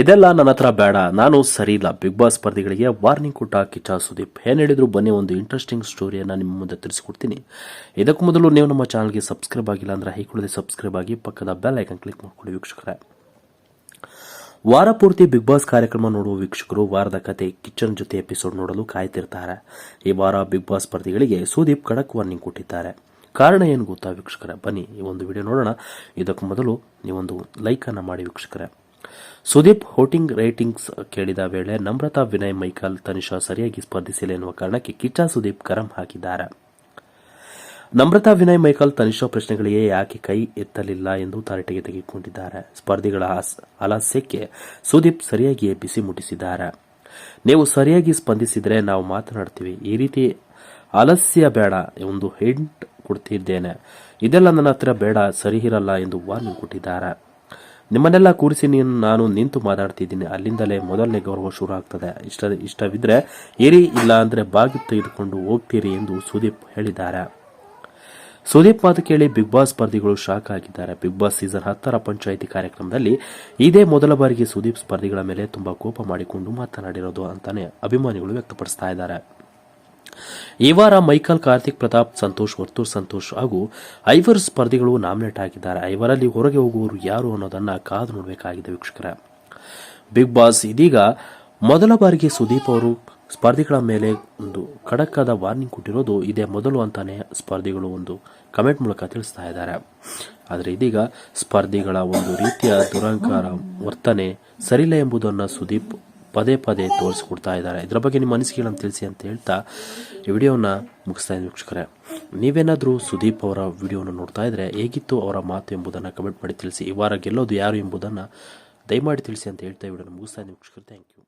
ಇದೆಲ್ಲ ನನ್ನ ಹತ್ರ ಬೇಡ. ನಾನು ಸರಿ ಇಲ್ಲ. ಬಿಗ್ ಬಾಸ್ ಸ್ಪರ್ಧಿಗಳಿಗೆ ವಾರ್ನಿಂಗ್ ಕೊಟ್ಟ ಕಿಚ್ಚ ಸುದೀಪ್. ಏನು ಹೇಳಿದ್ರು ಬನ್ನಿ, ಒಂದು ಇಂಟ್ರೆಸ್ಟಿಂಗ್ ಸ್ಟೋರಿಯನ್ನು ನಿಮ್ಮ ಮುಂದೆ ತಿಳಿಸ್ಕೊಡ್ತೀನಿ. ಇದಕ್ಕೂ ಮೊದಲು ನೀವು ನಮ್ಮ ಚಾನಲ್ಗೆ ಸಬ್ಸ್ಕ್ರೈಬ್ ಆಗಿಲ್ಲ ಅಂದ್ರೆ ಹೈಕೊಳ್ಳದೆ ಸಬ್ಸ್ಕ್ರೈಬ್ ಆಗಿ ಪಕ್ಕದ ಬೆಲ್ ಐಕನ್ ಕ್ಲಿಕ್ ಮಾಡ್ಕೊಳ್ಳಿ ವೀಕ್ಷಕರೇ. ವಾರ ಪೂರ್ತಿ ಬಿಗ್ ಬಾಸ್ ಕಾರ್ಯಕ್ರಮ ನೋಡುವ ವೀಕ್ಷಕರು ವಾರದ ಕತೆ, ಕಿಚ್ಚನ್ ಜೊತೆ ಎಪಿಸೋಡ್ ನೋಡಲು ಕಾಯ್ತಿರ್ತಾರೆ. ಈ ವಾರ ಬಿಗ್ ಬಾಸ್ ಸ್ಪರ್ಧಿಗಳಿಗೆ ಸುದೀಪ್ ಖಡಕ್ ವಾರ್ನಿಂಗ್ ಕೊಟ್ಟಿದ್ದಾರೆ. ಕಾರಣ ಏನು ಗೊತ್ತಾ ವೀಕ್ಷಕರೇ? ಬನ್ನಿ, ಈ ಒಂದು ವಿಡಿಯೋ ನೋಡೋಣ. ಇದಕ್ಕೂ ಮೊದಲು ನೀವೊಂದು ಲೈಕನ್ನು ಮಾಡಿ ವೀಕ್ಷಕರೇ. ಸುದೀಪ್ ಹೋಟಿಂಗ್ ರೇಟಿಂಗ್ಸ್ ಕೇಳಿದ ವೇಳೆ, ನಮ್ರತಾ ವಿನಯ್ ಮೈಕಲ್ ತನಿಷಾ ಸರಿಯಾಗಿ ಸ್ಪರ್ಧಿಸಿಲ್ಲ ಎನ್ನುವ ಕಾರಣಕ್ಕೆ ಕಿಚ್ಚ ಸುದೀಪ್ ಕರಂ ಹಾಕಿದ್ದಾರೆ. ನಮ್ರತಾ ವಿನಯ್ ಮೈಕಲ್ ತನಿಷಾ ಪ್ರಶ್ನೆಗಳಿಗೆ ಯಾಕೆ ಕೈ ಎತ್ತಲಿಲ್ಲ ಎಂದು ತಾರಟೆಗೆ ತೆಗೆದುಕೊಂಡಿದ್ದಾರೆ. ಸ್ಪರ್ಧಿಗಳ ಆಲಸ್ಯಕ್ಕೆ ಸುದೀಪ್ ಸರಿಯಾಗಿಯೇ ಬಿಸಿ ಮುಟ್ಟಿಸಿದ್ದಾರೆ. ನೀವು ಸರಿಯಾಗಿ ಸ್ಪಂದಿಸಿದರೆ ನಾವು ಮಾತನಾಡ್ತೀವಿ. ಈ ರೀತಿ ಆಲಸ್ಯ ಬೇಡ ಒಂದು ಹಿಂಟ್ ಕೊಡ್ತಿದ್ದೇನೆ. ಇದೆಲ್ಲ ನನ್ನ ಹತ್ರ ಬೇಡ, ಸರಿ ಇರಲ್ಲ ಎಂದು ವಾರ್ನಿಂಗ್ ಕೊಟ್ಟಿದ್ದಾರೆ. ನಿಮ್ಮನ್ನೆಲ್ಲ ಕೂರಿಸಿ ನೀನು ನಾನು ನಿಂತು ಮಾತಾಡ್ತಿದ್ದೀನಿ. ಅಲ್ಲಿಂದಲೇ ಮೊದಲನೇ ಗೌರವ ಶುರು ಆಗ್ತದೆ. ಇಷ್ಟ ಇಷ್ಟವಿದ್ರೆ ಏರಿ ಇಲ್ಲ ಅಂದ್ರೆ ಬಾಗಿ ತೆಗೆದುಕೊಂಡು ಹೋಗ್ತೀರಿ ಎಂದು ಸುದೀಪ್ ಹೇಳಿದ್ದಾರೆ. ಸುದೀಪ್ ಮಾತು ಕೇಳಿ ಬಿಗ್ ಬಾಸ್ ಸ್ಪರ್ಧಿಗಳು ಶಾಕ್ ಆಗಿದ್ದಾರೆ. ಬಿಗ್ ಬಾಸ್ ಸೀಸನ್ ಹತ್ತರ ಪಂಚಾಯಿತಿ ಕಾರ್ಯಕ್ರಮದಲ್ಲಿ ಇದೇ ಮೊದಲ ಬಾರಿಗೆ ಸುದೀಪ್ ಸ್ಪರ್ಧಿಗಳ ಮೇಲೆ ತುಂಬಾ ಕೋಪ ಮಾಡಿಕೊಂಡು ಮಾತನಾಡಿರೋದು ಅಂತಾನೆ ಅಭಿಮಾನಿಗಳು ವ್ಯಕ್ತಪಡಿಸ್ತಾ ಇದ್ದಾರೆ. ಈ ವಾರ ಮೈಕಲ್, ಕಾರ್ತಿಕ್, ಪ್ರತಾಪ್, ಸಂತೋಷ್, ವರ್ತೂರ್ ಸಂತೋಷ್ ಹಾಗೂ ಐವರು ಸ್ಪರ್ಧಿಗಳು ನಾಮಿನೇಟ್ ಆಗಿದ್ದಾರೆ. ಐವರಲ್ಲಿ ಹೊರಗೆ ಹೋಗುವವರು ಯಾರು ಅನ್ನೋದನ್ನ ಕಾದು ನೋಡಬೇಕಾಗಿದೆ ವೀಕ್ಷಕರ. ಬಿಗ್ ಬಾಸ್ ಇದೀಗ ಮೊದಲ ಬಾರಿಗೆ ಸುದೀಪ್ ಅವರು ಸ್ಪರ್ಧಿಗಳ ಮೇಲೆ ಒಂದು ಖಡಕ್ಕಾದ ವಾರ್ನಿಂಗ್ ಕೊಟ್ಟಿರೋದು ಇದೇ ಮೊದಲು ಅಂತಾನೆ ಸ್ಪರ್ಧಿಗಳು ಒಂದು ಕಮೆಂಟ್ ಮೂಲಕ ತಿಳಿಸ್ತಾ ಇದ್ದಾರೆ. ಆದರೆ ಇದೀಗ ಸ್ಪರ್ಧಿಗಳ ಒಂದು ರೀತಿಯ ದುರಂಕಾರ ವರ್ತನೆ ಸರಿಯಿಲ್ಲ ಎಂಬುದನ್ನು ಸುದೀಪ್ ಪದೇ ಪದೇ ತೋರಿಸ್ಕೊಡ್ತಾ ಇದ್ದಾರೆ. ಇದರ ಬಗ್ಗೆ ನಿಮ್ಮ ಅನಿಸಿಕೆಗಳನ್ನು ತಿಳಿಸಿ ಅಂತ ಹೇಳ್ತಾ ಈ ವಿಡಿಯೋನ ಮುಗಿಸ್ತಾ ಇದ್ದೀನಿ ವೀಕ್ಷಕರೇ. ನೀವೇನಾದರೂ ಸುದೀಪ್ ಅವರ ವಿಡಿಯೋನ ನೋಡ್ತಾ ಇದ್ದರೆ ಹೇಗಿತ್ತು ಅವರ ಮಾತು ಎಂಬುದನ್ನು ಕಮೆಂಟ್ ಮಾಡಿ ತಿಳಿಸಿ. ಈ ವಾರ ಗೆಲ್ಲೋದು ಯಾರು ಎಂಬುದನ್ನು ದಯಮಾಡಿ ತಿಳಿಸಿ ಅಂತ ಹೇಳ್ತಾ ವಿಡಿಯೋನ ಮುಗಿಸ್ತಾ ಇದ್ದೀನಿ ವೀಕ್ಷಕರು. Thank you.